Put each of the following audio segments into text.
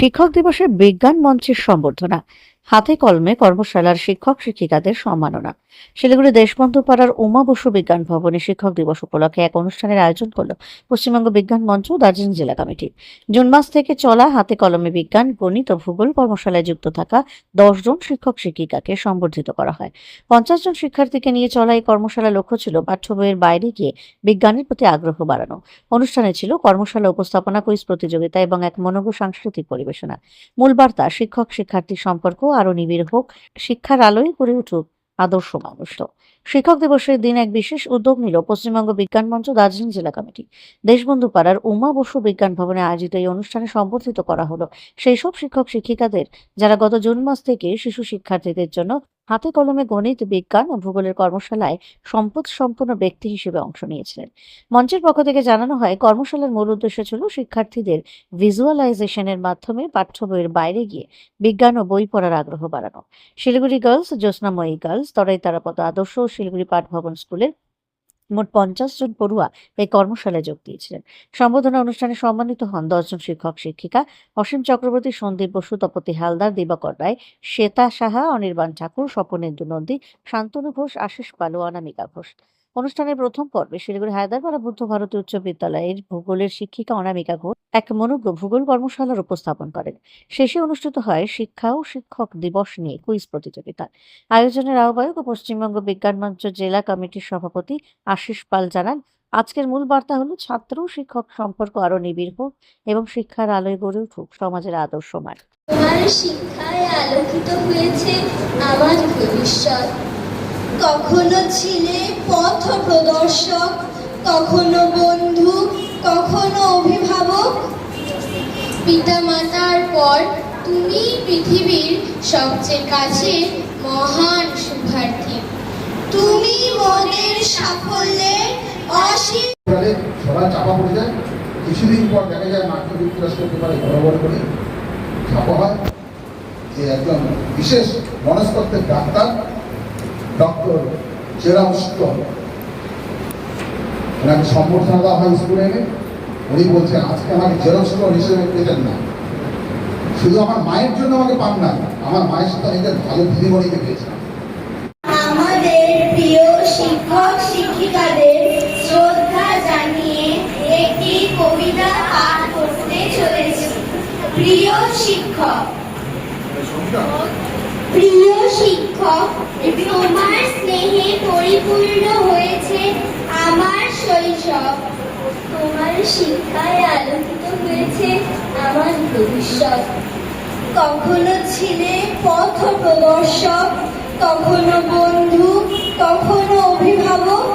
শিক্ষক দিবসে বিজ্ঞান মঞ্চের সম্বর্ধনা। হাতে কলমে কর্মশালার শিক্ষক শিক্ষিকাদের সম্মাননা। শিলিগুড়ি দেশবন্ধু পাড়ার উমা বসু বিজ্ঞান ভবনে শিক্ষক দিবস উপলক্ষে এক অনুষ্ঠানের আয়োজন করল পশ্চিমবঙ্গ বিজ্ঞান মঞ্চ দার্জিলিং জেলা কমিটি। জুন মাস থেকে চলা হাতে কলমে বিজ্ঞান, গণিত ও ভূগোল কর্মশালায় যুক্ত থাকা দশ জন শিক্ষক শিক্ষিকাকে সম্বর্ধিত করা হয়। পঞ্চাশ জন শিক্ষার্থীকে নিয়ে চলা এই কর্মশালার লক্ষ্য ছিল পাঠ্য বইয়ের বাইরে গিয়ে বিজ্ঞানের প্রতি আগ্রহ বাড়ানো। অনুষ্ঠানে ছিল কর্মশালা উপস্থাপনা, কুইজ প্রতিযোগিতা এবং এক মনোজ্ঞ সাংস্কৃতিক পরিবেশনা। মূল বার্তা শিক্ষক শিক্ষার্থী সম্পর্ক আরও নিবিড় হোক, শিক্ষার আলোয় গড়ে উঠুক আদর্শ মানুষ শিক্ষক দিবসের দিন এক বিশেষ উদ্যোগ নিল পশ্চিমবঙ্গ বিজ্ঞান মঞ্চ দার্জিলিং জেলা কমিটি। দেশবন্ধু পাড়ার উমা বসু বিজ্ঞান ভবনে আয়োজিত এই অনুষ্ঠানে সম্বর্ধিত করা হলো। সেই সব শিক্ষক, শিক্ষিকাদের, যারা গত জুন মাস থেকে শিশু শিক্ষার্থীদের জন্য হাতে কলমে গণিত, বিজ্ঞান ও ভূগোলের কর্মশালায় সম্পদ সম্পন্ন ব্যক্তি হিসেবে অংশ নিয়েছিলেন। মঞ্চের পক্ষ থেকে জানানো হয়, কর্মশালার মূল উদ্দেশ্য ছিল শিক্ষার্থীদের ভিজুয়ালাইজেশনের মাধ্যমে পাঠ্য বইয়ের বাইরে গিয়ে বিজ্ঞান ও বই পড়ার আগ্রহ বাড়ানো। শিলিগুড়ি গার্লস জ্যোৎস্নাময়ী গার্লস, তরাই তারাপদ আদর্শ ও শিলিগুড়ি পাঠভবন স্কুলের মোট পঞ্চাশ জন পড়ুয়া এই কর্মশালায় যোগ দিয়েছিলেন। সম্বোধনা অনুষ্ঠানে সম্মানিত হন দশজন শিক্ষক, শিক্ষিকা অসীম চক্রবর্তী, সন্দীপ বসু, তপতি হালদার, দিবাকর রায়, শ্বেতা সাহা, অনির্বাণ ঠাকুর, স্বপনেন্দু নন্দী, শান্তনু ঘোষ, আশিস পালু অনামিকা ঘোষ। অনুষ্ঠানের প্রথম পর্বে শিলিগুড়ি, হায়দ্রাবাদ বুদ্ধ ভারতী উচ্চ বিদ্যালয়ের ভূগোলের শিক্ষিকা অনামিকা ঘোষ এক মনোজ্ঞ ভূগোল কর্মশালার উপস্থাপন করেন। শেষে অনুষ্ঠিত হয় শিক্ষা ও শিক্ষক দিবস নিয়ে কুইজ প্রতিযোগিতা। আয়োজনের আহ্বায়ক ও পশ্চিমবঙ্গ বিজ্ঞান মঞ্চ জেলা কমিটির সভাপতি আশিস পাল জানান, আজকের মূল বার্তা হলো ছাত্র ও শিক্ষক সম্পর্ক আরও নিবিড় হোক এবং শিক্ষার আলোয় গড়ে উঠুক সমাজের আদর্শ মান। তোমার শিক্ষায় আলোকিত হয়েছে আমার ভবিষ্যৎ। কখনো ছিলে পথ প্রদর্শক, কখনো বন্ধু, কখনো অভিভাবক। পিতা মাতার পর তুমি পৃথিবীর সবচেয়ে কাছের মহান শুভার্থী। তুমি মোদের সাফল্যে অসীম সবাই চাপা পড়ে যায়। কিছুদিন পর দেখা যায় মার্কিন যুক্তরাষ্ট্রের পেপারে বড় বড় করে ছাপা হয়। যে একজন বিশেষ মনস্তত্ত্বের ডাক্তার ডক্টর চেরাম স্টোন ওনাকে সম্বর্ধনা দেওয়া হয় স্কুলে এনে। উনি বলছেন আজকে আমাকে জেরক্স স্টোন হিসেবে পেতেন না। শুধু আমার মায়ের জন্য আমাকে পান না আমার মায়ের সাথে নিজের ভালো দিদিমণিকে চলেছি। প্রিয় শিক্ষক প্রিয় শিক্ষক তোমার স্নেহে পরিপূর্ণ হয়েছে আমার শৈশব। তোমার শিক্ষায় আলোকিত হয়েছে আমার ভবিষ্যৎ। কখনো ছিলে পথ প্রদর্শক, কখনো বন্ধু, কখনো অভিভাবক।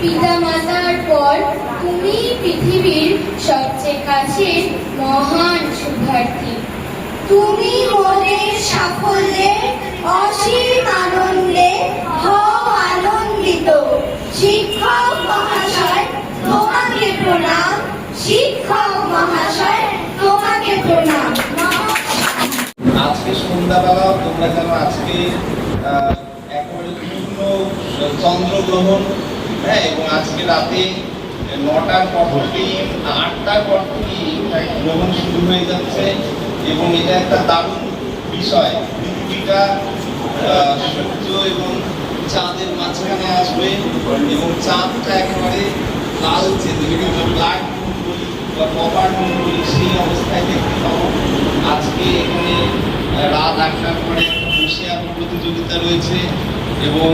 পিতা মাতার পর তুমি পৃথিবীর সবচেয়ে কাছের মহান শুভার্থী তুমি মোদের সাফল্যে, অসীম আনন্দে হও আনন্দিত। শিক্ষক মহাশয়, তোমাকে প্রণাম। শিক্ষক মহাশয়, তোমাকে প্রণাম। আজকে সন্ধ্যাবেলাও তোমরা যেন আজকে একেবারে পূর্ণ চন্দ্রগ্রহণ। হ্যাঁ এবং আজকে রাতে নটার পর থেকেই আটটার গ্রহণ শুরু হয়ে যাচ্ছে। এবং এটা একটা দারুণ বিষয়। পৃথিবীটা সূর্য এবং চাঁদের মাঝখানে আসবে এবং চাঁদটা একেবারে যেটাকে আমরা ব্ল্যাক বলি বা কপার মুন বলি সেই অবস্থায় দেখতে পাবো। আজকে এখানে রাত আটটার পরে বসে প্রতিযোগিতা রয়েছে এবং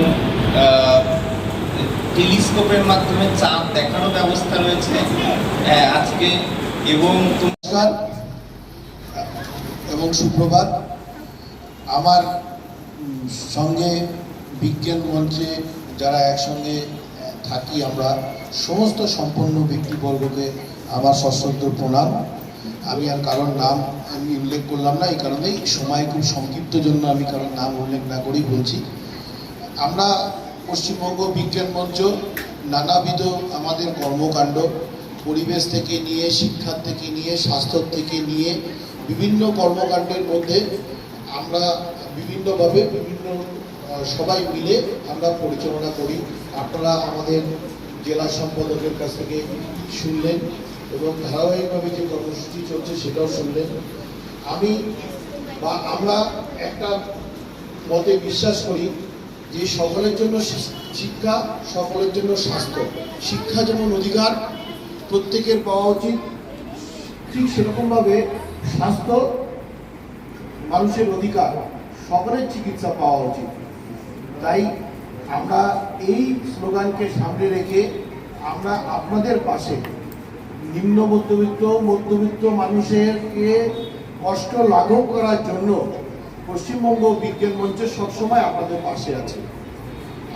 টেলিস্কোপের মাধ্যমে চাঁদ দেখারও ব্যবস্থা রয়েছে আজকে এবং নমস্কার সুপ্রভাত, আমার সঙ্গে বিজ্ঞান মঞ্চে যারা একসঙ্গে থাকি আমরা, সমস্ত সম্পন্ন ব্যক্তিবর্গকে আমার সশ্রদ্ধ প্রণাম। আমি আর কারোর নাম আমি উল্লেখ করলাম না, এই কারণেই সময় খুব সংক্ষিপ্ত জন্য আমি কারোর নাম উল্লেখ না করেই বলছি। আমরা পশ্চিমবঙ্গ বিজ্ঞান মঞ্চ, নানাবিধ আমাদের কর্মকাণ্ড, পরিবেশ থেকে নিয়ে, শিক্ষার থেকে নিয়ে স্বাস্থ্য থেকে নিয়ে বিভিন্ন কর্মকাণ্ডের মধ্যে আমরা বিভিন্নভাবে বিভিন্ন সবাই মিলে আমরা পরিচালনা করি। আপনারা আমাদের জেলা সম্পাদকের কাছ থেকে শুনলেন এবং ধারাবাহিকভাবে যে কর্মসূচি চলছে সেটাও শুনলেন। আমি বা আমরা একটা মতে বিশ্বাস করি যে সকলের জন্য শিক্ষা, সকলের জন্য স্বাস্থ্য। শিক্ষা যেমন অধিকার, প্রত্যেকের পাওয়া উচিত। ঠিক সেরকমভাবে স্বাস্থ্য, মানুষের অধিকার, সকলের চিকিৎসা পাওয়া উচিত। তাই আমরা এই স্লোগানকে সামনে রেখে আমরা আপনাদের পাশে নিম্ন মধ্যবিত্ত মধ্যবিত্ত মানুষেরকে কষ্ট লাঘব করার জন্য পশ্চিমবঙ্গ বিজ্ঞান মঞ্চ সবসময় আপনাদের পাশে আছে।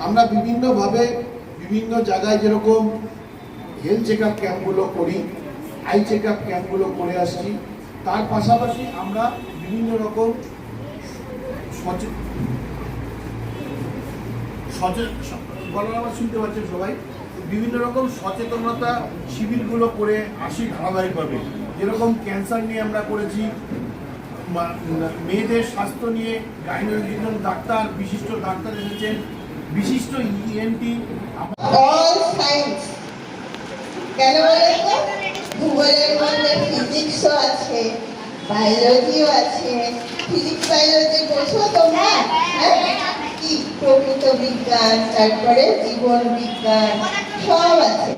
আমরা বিভিন্নভাবে বিভিন্ন জায়গায় যেরকম হেলথ চেক আপ ক্যাম্পগুলো করি আই চেক আপ ক্যাম্পগুলো করে আসছি। তার পাশাপাশি আমরা বিভিন্ন রকম বলার আবার শুনতে পাচ্ছেন সবাই। বিভিন্ন রকম সচেতনতা শিবিরগুলো করে আসি ধারাবাহিকভাবে। যেরকম ক্যান্সার নিয়ে আমরা করেছি মেয়েদের স্বাস্থ্য নিয়ে গাইনোলজিক্যাল ডাক্তার, বিশিষ্ট ডাক্তার এসেছেন, বিশিষ্ট E ইএনটি ভূগোলের মধ্যে ফিজিক্সও আছে বায়োলজিও আছে। ফিজিক্স বায়োলজি বোঝো তোমরা? হ্যাঁ? কি? প্রকৃত বিজ্ঞান তারপরে জীবন বিজ্ঞান সব আছে।